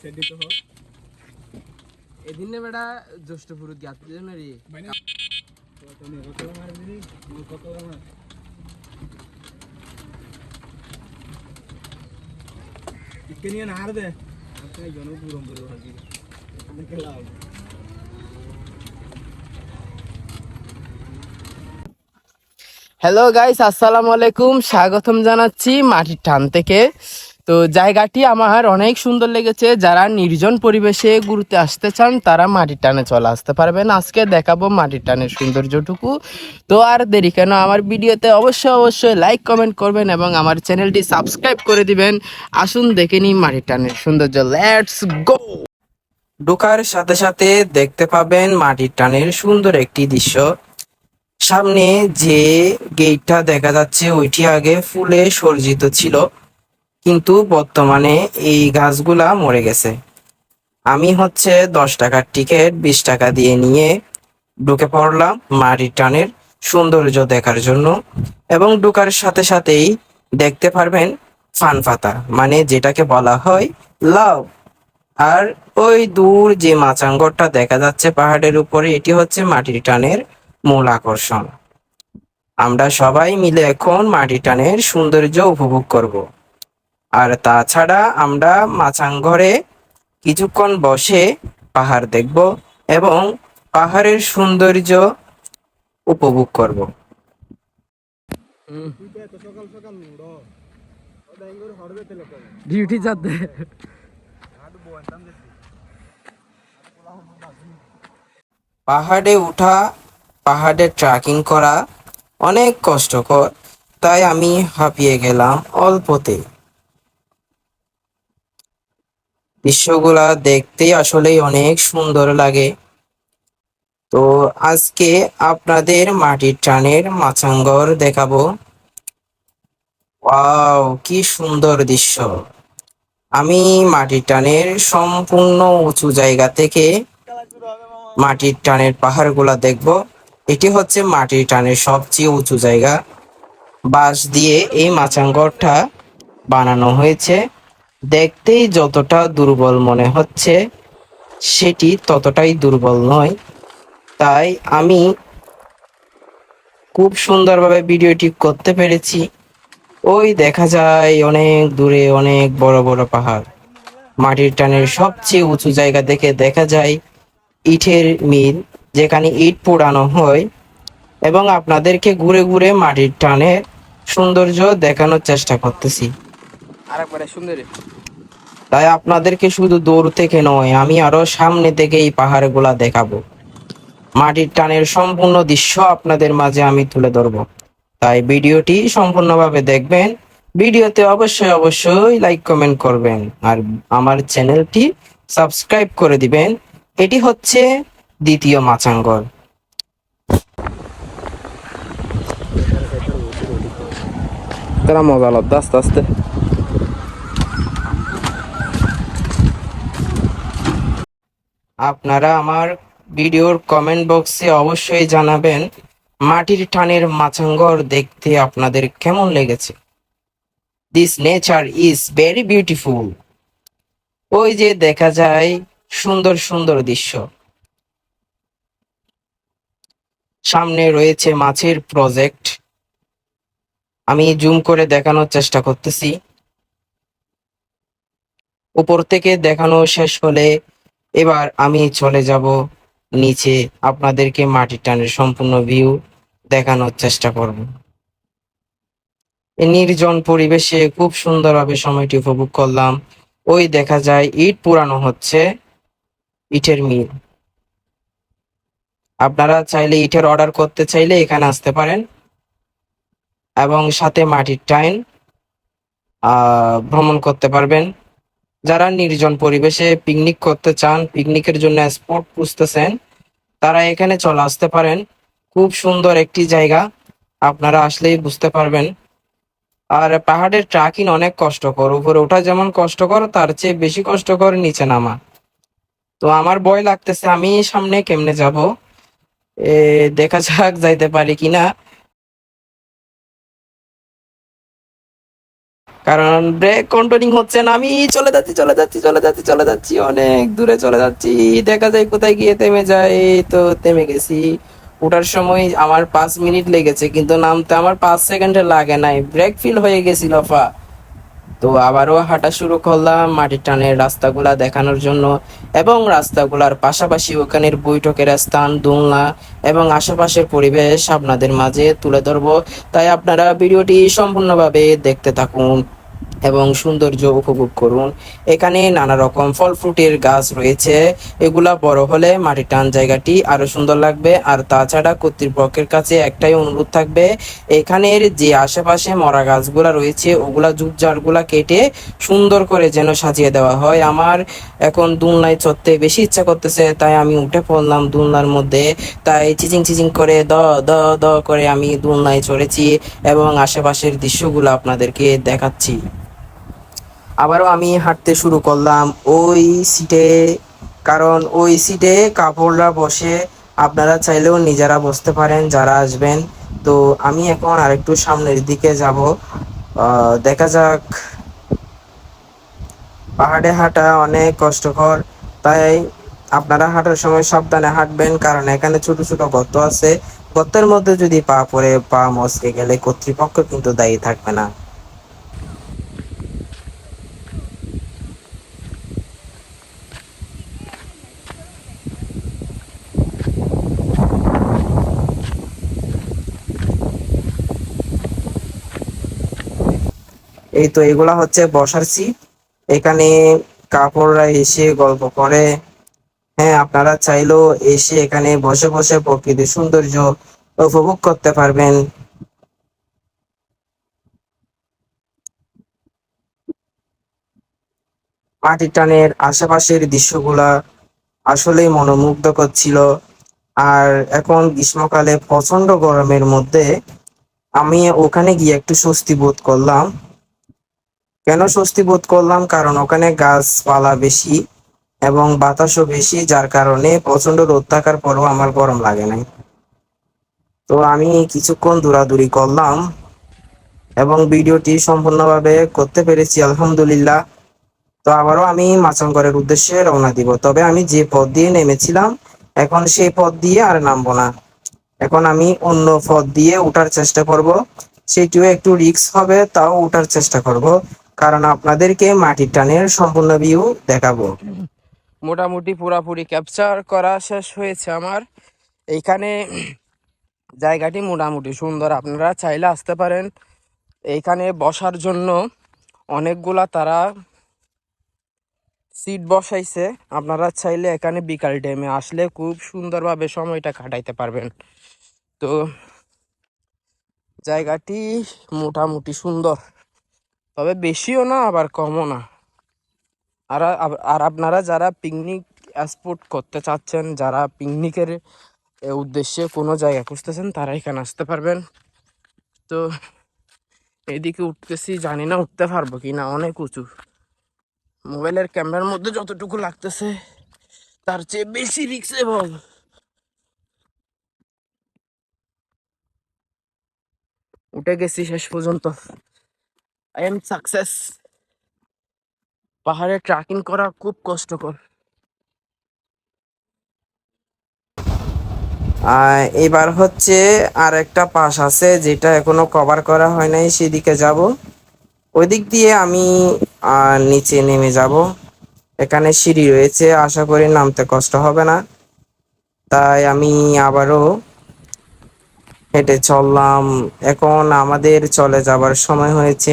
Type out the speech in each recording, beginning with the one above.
সেটি তো হোক এদিন বেটা জ্যৈষ্ঠ পুরুত জন্য রে মার। ইকে নিয়ে দে। জন পুরম পুরো হ্যালো গাইস আসসালামু আলাইকুম। স্বাগতম জানাচ্ছি মাটির টান থেকে। তো জায়গাটি আমার অনেক সুন্দর লেগেছে। যারা নির্জন পরিবেশে ঘুরতে আসতে চান, তারা মাটির টানে চলে আসতে পারবেন। আজকে দেখাবো মাটির টানের সৌন্দর্যটুকু। তো আর দেরি কেন, আমার ভিডিওতে অবশ্যই অবশ্যই লাইক কমেন্ট করবেন এবং আমার চ্যানেলটি সাবস্ক্রাইব করে দিবেন। আসুন, দেখে নিই মাটির টানের সৌন্দর্য। লেটস গো ঢোকার সাথে সাথে দেখতে পাবেন মাটির টানের সুন্দর একটি দৃশ্য। সামনে যে গেটটা দেখা যাচ্ছে, ওইটি আগে ফুলে সজ্জিত ছিল। কিন্তু বর্তমানে এই গাছগুলা মরে গেছে। আমি হচ্ছে দশ টাকার টিকিট, বিশ টাকা দিয়ে নিয়ে ঢুকে পড়লাম মাটির টানের সৌন্দর্য দেখার জন্য এবং ঢোকার সাথে সাথেই দেখতে পারবেন ফান পাতা মানে যেটাকে বলা হয় লাভ আর ওই দূর যে মাচাঙ্গরটা দেখা যাচ্ছে পাহাড়ের উপরে, এটি হচ্ছে মাটির টানের মূল আকর্ষণ। আমরা সবাই মিলে এখন মাটি টানের সৌন্দর্য উপভোগ করব। আর তাছাড়া আমরা মাচাংঘরে কিছুক্ষণ বসে পাহাড় দেখব এবং পাহাড়ের সৌন্দর্য উপভোগ করব। ডিউটি যাতে পাহাড়ে ওঠা পাহাড়ে ট্রেকিং করা অনেক কষ্টকর তাই আমি হাঁপিয়ে গেলাম অল্পতে দৃশ্যগুলা দেখতেই আসলেই অনেক সুন্দর লাগে। তো আজকে আপনাদের মাটির টানের মাছাঙ্গর দেখাবো। ওয়াও, কি সুন্দর দৃশ্য। আমি মাটির টানের সম্পূর্ণ উঁচু জায়গা থেকে মাটির টানের পাহাড়গুলা দেখব। এটি হচ্ছে মাটির টানের সবচেয়ে উঁচু জায়গা। বাঁশ দিয়ে এই মাচাঙ্গরটা বানানো হয়েছে। দেখতেই যতটা দুর্বল মনে হচ্ছে, সেটি ততটাই দুর্বল নয়। তাই আমি খুব সুন্দরভাবে ভিডিওটি করতে পেরেছি। ওই দেখা যায় অনেক দূরে অনেক বড় বড় পাহাড়। মাটির টানের সবচেয়ে উঁচু জায়গা থেকে দেখা যায় ইটের মিল, যেখানে ইট পোড়ানো হয় এবং আপনাদেরকে ঘুরে ঘুরে মাটির টানের সৌন্দর্য দেখানোর চেষ্টা করতেছি। তাই আপনাদেরকে শুধু দূর থেকে নয় আমি আরও সামনে থেকে এই পাহাড়গুলা দেখাবো। মাটির টানের সম্পূর্ণ দৃশ্য আপনাদের মাঝে আমি তুলে ধরবো। তাই ভিডিওটি সম্পূর্ণভাবে দেখবেন। ভিডিওতে অবশ্যই অবশ্যই লাইক কমেন্ট করবেন। আর আমার চ্যানেলটি সাবস্ক্রাইব করে দিবেন। এটি হচ্ছে দ্বিতীয় মাচাঙ্গর তারা মজা আস্তে আস্তে। আপনারা আমার ভিডিওর কমেন্ট বক্সে অবশ্যই জানাবেন মাটির টানের মাছাঙ্গর দেখতে আপনাদের কেমন লেগেছে। This nature is very beautiful ওই যে দেখা যায় সুন্দর সুন্দর দৃশ্য। সামনে রয়েছে মাছের প্রজেক্ট আমি জুম করে দেখানোর চেষ্টা করতেছি। উপর থেকে দেখানো শেষ হলে এবার আমি চলে যাব নিচে আপনাদেরকে মাটির টানের সম্পূর্ণ ভিউ দেখানোর চেষ্টা করব। নির্জন পরিবেশে খুব সুন্দরভাবে সময়টি উপভোগ করলাম। ওই দেখা যায় ইট পুরানো হচ্ছে, ইটের মিল। আপনারা চাইলে ইটের অর্ডার করতে চাইলে এখানে আসতে পারেন। এবং সাথে মাটির টাইন ভ্রমণ করতে পারবেন। যারা নির্জন পরিবেশে পিকনিক করতে চান পিকনিকের জন্য স্পট খুঁজতেছেন, তারা এখানে চলে আসতে পারেন। খুব সুন্দর একটি জায়গা, আপনারা আসলেই বুঝতে পারবেন। আর পাহাড়ের ট্রাকিং অনেক কষ্টকর, উপরে ওঠা যেমন কষ্টকর, তার চেয়ে বেশি কষ্টকর নিচে নামা। তো আমার ভয় লাগতেছে, আমি সামনে কেমনে যাব? দেখা যাক, যাইতে পারি কিনা। কারণ ব্রেক কন্ট্রোলিং হচ্ছে না। আমি চলে যাচ্ছি চলে যাচ্ছি চলে যাচ্ছি চলে যাচ্ছি। অনেক দূরে চলে যাচ্ছি। দেখা যায় কোথায় গিয়ে থেমে যায়। তো থেমে গেছি। ওঠার সময় আমার পাঁচ মিনিট লেগেছে, কিন্তু নামতে আমার পাঁচ সেকেন্ডে লাগে নাই। ব্রেক ফিল হয়ে গেছিল, ফা। তো আবারও হাঁটা শুরু করলাম মাটির টানের রাস্তাগুলা দেখানোর জন্য এবং রাস্তাগুলার পাশাপাশি ওখানের বৈঠকের স্থান, দোলনা এবং আশেপাশের পরিবেশ আপনাদের মাঝে তুলে ধরবো। তাই আপনারা ভিডিওটি সম্পূর্ণভাবে দেখতে থাকুন। এবং সৌন্দর্য উপভোগ করুন। এখানে নানা রকম ফল ফ্রুটের গাছ রয়েছে। এগুলা বড় হলে মাটির টান জায়গাটি আরও সুন্দর লাগবে। আর তাছাড়া কর্তৃপক্ষের কাছে একটাই অনুরোধ থাকবে, এখানের যে আশেপাশে মরা গাছগুলা রয়েছে, ওগুলা ঝুপঝাড়গুলা কেটে সুন্দর করে যেন সাজিয়ে দেওয়া হয়। আমার এখন দুলনায় চড়তে বেশি ইচ্ছা করতেছে, তাই আমি উঠে পড়লাম দুলনার মধ্যে। তাই চিচিং চিচিং করে দ দ দ করে আমি দুলনায় চড়েছি এবং আশেপাশের দৃশ্যগুলো আপনাদেরকে দেখাচ্ছি। আবারও আমি হাঁটতে শুরু করলাম। ওই সিটে, কারণ ওই সিটে কাপড়রা বসে। আপনারা চাইলেও নিজেরা বসতে পারেন, যারা আসবেন। তো আমি এখন আরেকটু সামনের দিকে যাব। দেখা যাক। পাহাড়ে হাঁটা অনেক কষ্টকর, তাই আপনারা হাঁটার সময় সাবধানে হাঁটবেন, কারণ এখানে ছোট ছোট গর্ত আছে। গর্তের মধ্যে যদি পা পড়ে, পা মচকে গেলে কর্তৃপক্ষ কিন্তু দায়ী থাকবে না। এই তো এগুলা হচ্ছে বসার সিট এখানে কাপড়রা এসে গল্প করে। হ্যাঁ আপনারা চাইলেও এসে এখানে বসে বসে প্রকৃতির সৌন্দর্য উপভোগ করতে পারবেন। মাটির টানের আশেপাশের দৃশ্যগুলা আসলেই মনোমুগ্ধকর ছিল। আর এখন গ্রীষ্মকালে প্রচণ্ড গরমের মধ্যে আমি ওখানে গিয়ে একটু স্বস্তি বোধ করলাম। কেন স্বস্তি বোধ করলাম? কারণ ওখানে গাছপালা বেশি এবং বাতাসও বেশি, যার কারণে প্রচণ্ড রোদ থাকার পরেও আমার গরম লাগে নাই। তো আমি কিছুক্ষণ দৌড়াদৌড়ি করলাম এবং ভিডিওটি সম্পূর্ণভাবে করতে পেরেছি, আলহামদুলিল্লাহ। তো আবারও আমি মাচানগড়ের উদ্দেশ্যে রওনা দিব। তবে আমি যে পথ দিয়ে নেমেছিলাম, এখন সেই পথ দিয়ে আর নামবো না। এখন আমি অন্য পথ দিয়ে ওঠার চেষ্টা করব। সেটিও একটু রিস্ক হবে, তাও ওঠার চেষ্টা করব। কারণ আপনাদেরকে মাটির টানের সম্পূর্ণ ভিউ দেখাবো। মোটামুটি পুরাপুরি ক্যাপচার করা শেষ হয়েছে আমার। এইখানে জায়গাটি মোটামুটি সুন্দর, আপনারা চাইলে আসতে পারেন। এইখানে বসার জন্য অনেকগুলা তারা সিট বসাইছে। আপনারা চাইলে এখানে বিকাল টাইমে আসলে খুব সুন্দরভাবে সময়টা কাটাইতে পারবেন। তো জায়গাটি মোটামুটি সুন্দর। তবে বেশিও না, আবার কমও না। আর আর আপনারা যারা পিকনিক স্পট করতে চাচ্ছেন, যারা পিকনিকের উদ্দেশ্যে কোনো জায়গা খুঁজতেছেন, তারা এখানে আসতে পারবেন। তো এদিকে উঠতেছি, জানি না উঠতে পারব কি না অনেক উঁচু। মোবাইলের ক্যামেরার মধ্যে যতটুকু লাগতেছে, তার চেয়ে বেশি রিক্স এবং উঠে গেছি শেষ পর্যন্ত। আই এম সাকসেস পাহাড়ে ট্রেকিং করা খুব কষ্টকর। এবার হচ্ছে আর একটা পাশ আছে, যেটা এখনও কভার করা হয় নাই, সেদিকে যাব। ওই দিক দিয়ে আমি নিচে নেমে যাব। এখানে সিঁড়ি রয়েছে, আশা করি নামতে কষ্ট হবে না। তাই আমি আবারও হেঁটে চললাম। এখন আমাদের চলে যাবার সময় হয়েছে।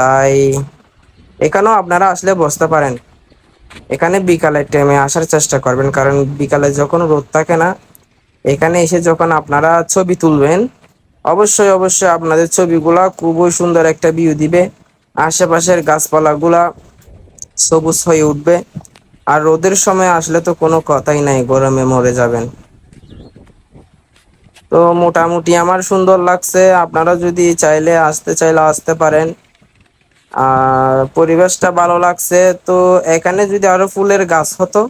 তাই এখানেও আপনারা আসলে বসতে পারেন। এখানে বিকালের টাইমে আসার চেষ্টা করবেন, কারণ বিকালে যখন রোদ থাকে না, এখানে এসে যখন আপনারা ছবি তুলবেন, অবশ্যই অবশ্যই আপনাদের ছবিগুলা খুবই সুন্দর একটা ভিউ দিবে। আশেপাশের গাছপালাগুলা সবুজ হয়ে উঠবে। আর রোদের সময় আসলে তো কোনো কথাই নাই, গরমে মরে যাবেন। তো মোটামুটি আমার সুন্দর লাগছে। আপনারা যদি চাইলে আসতে চাইলে আসতে পারেন। আর পরিবেশটা ভালো লাগছে। তো এখানে যদি আরও ফুলের গাছ হতো,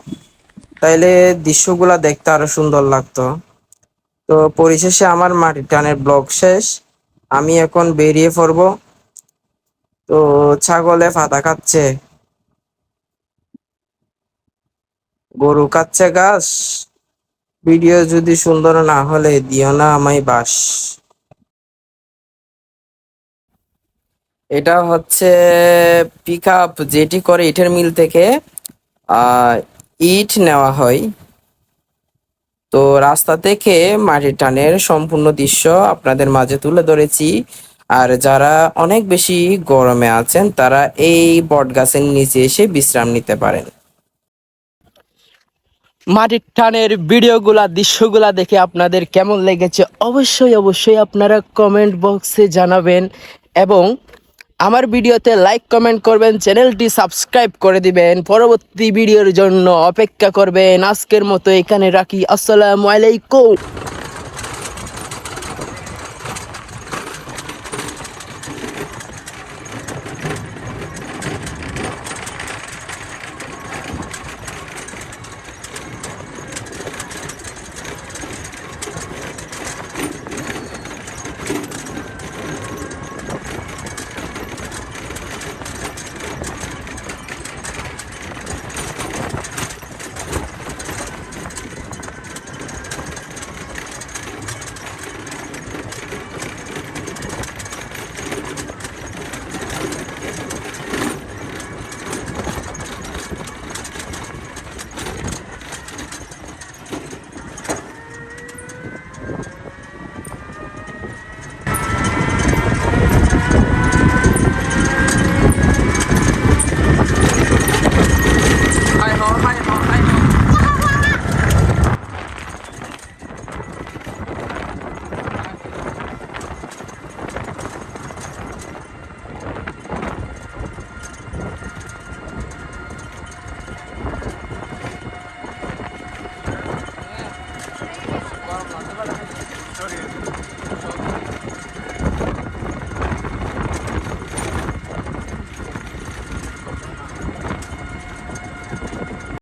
তাইলে দৃশ্যগুলা দেখতে আরও সুন্দর লাগতো। তো পরিশেষে আমার মাটির টানের ব্লগ শেষ। আমি এখন বেরিয়ে পড়ব। তো ছাগলে ফাতা খাচ্ছে। গরু খাচ্ছে ঘাস ভিডিও যদি সুন্দর না হলে দিও না আমায় বাস। এটা হচ্ছে পিক আপ যেটি করে ইটের মিল থেকে ইট নেওয়া হয়। তো রাস্তা থেকে মাটির টানের সম্পূর্ণ দৃশ্য আপনাদের মাঝে তুলে ধরেছি। আর যারা অনেক বেশি গরমে আছেন, তারা এই বট গাছের নিচে এসে বিশ্রাম নিতে পারেন। মাটির টানের ভিডিওগুলা, দৃশ্যগুলা দেখে আপনাদের কেমন লেগেছে? অবশ্যই অবশ্যই আপনারা কমেন্ট বক্সে জানাবেন। এবং আমার ভিডিওতে লাইক কমেন্ট করবেন চ্যানেলটি সাবস্ক্রাইব করে দিবেন। পরবর্তী ভিডিওর জন্য অপেক্ষা করবেন। আজকের মতো এখানে রাখি। আসসালামু আলাইকুম।